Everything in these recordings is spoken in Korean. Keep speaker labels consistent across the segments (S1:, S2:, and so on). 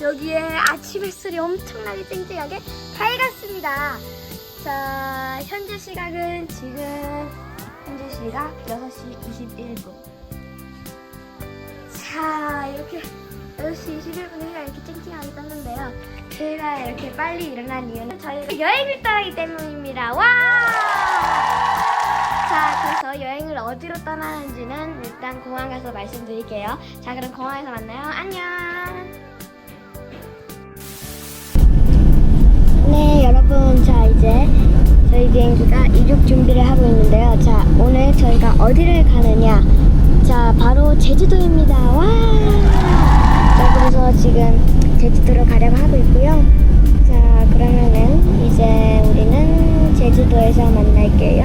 S1: 여기에 아침 햇살이 엄청나게 쨍쨍하게 밝았습니다. 자, 현재 시각은 지금 현재 시각 6시 21분. 자, 이렇게 6시 21분에 해가 이렇게 쨍쨍하게 떴는데요. 제가 이렇게 빨리 일어난 이유는 저희가 여행을 떠나기 때문입니다. 와! 자, 그래서 여행을 어디로 떠나는지는 일단 공항 가서 말씀드릴게요. 자, 그럼 공항에서 만나요. 안녕! 네, 여러분. 자, 이제 저희 비행기가 이륙 준비를 하고 있는데요. 자, 오늘 저희가 어디를 가느냐? 자, 바로 제주도입니다. 와! 자, 그래서 지금 제주도로 가려고 하고 있고요. 자, 그러면은 이제 우리는 제주도에서 만날게요.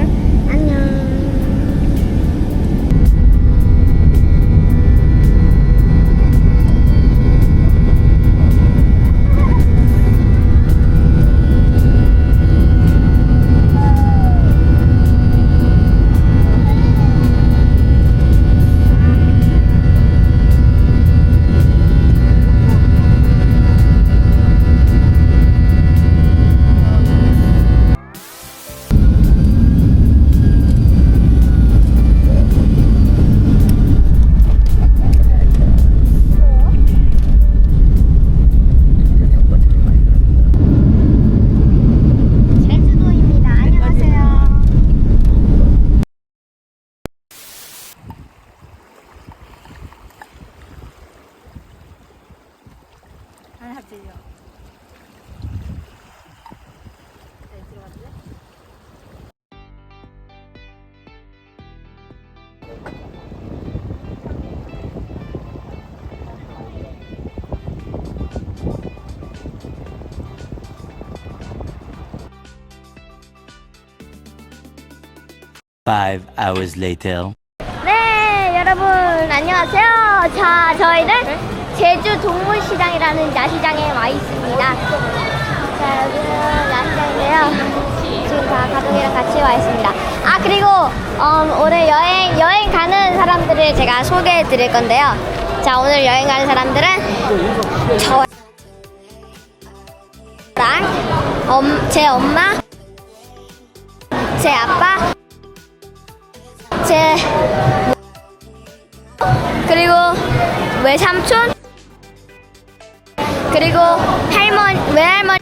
S2: 하나 들려. 네, 들어갔네.
S3: Five hours later.
S1: 네, 여러분 안녕하세요. 자, 저희는 제주 동물시장이라는 야시장에 와 있습니다. 자, 여기는 야시장인데요. 지금 다 가족이랑 같이 와 있습니다. 아, 그리고 음, 오늘 여행 여행 가는 사람들을 제가 소개해 드릴 건데요. 자, 오늘 여행 가는 사람들은 저랑 엄, 제 엄마, 제 아빠, 제 그리고 외삼촌 그리고 할머니 외할머니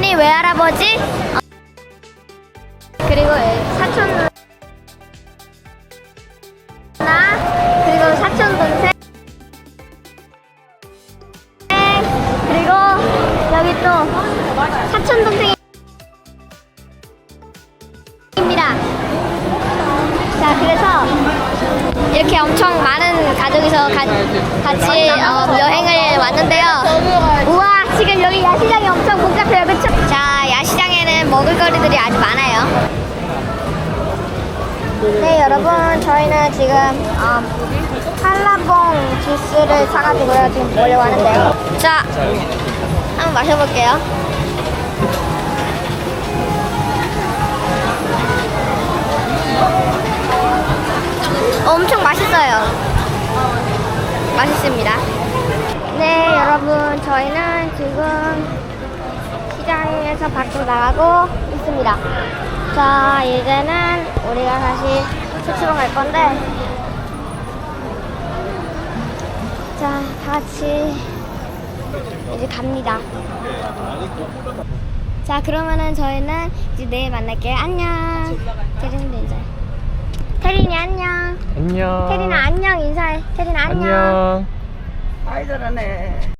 S1: 외할아버지 어, 그리고 사촌 누나 그리고 사촌 동생 그리고 여기 또 사촌 동생입 이렇게 엄청 많은 가족이서 가- 같이 어, 여행을 왔는데요. 우와 지금 여기 야시장이 엄청 복잡해요, 그렇죠? 자 야시장에는 먹을거리들이 아주 많아요. 네 여러분 저희는 지금 어, 한라봉 주스를 사가지고요 지금 먹으려고 하는데요. 자 한번 마셔볼게요. 엄청 맛있어요. 맛있습니다. 네, 여러분, 저희는 지금 시장에서 밖으로 나가고 있습니다. 자, 이제는 우리가 다시 숙소로 갈 건데, 자, 다 같이 이제 갑니다. 자, 그러면은 저희는 이제 내일 만날게요. 안녕. 대전도 이제. 태린이 안녕.
S4: 안녕.
S1: 태린아 안녕 인사해. 태린아 안녕.
S4: 안녕.
S2: 아이 잘하네.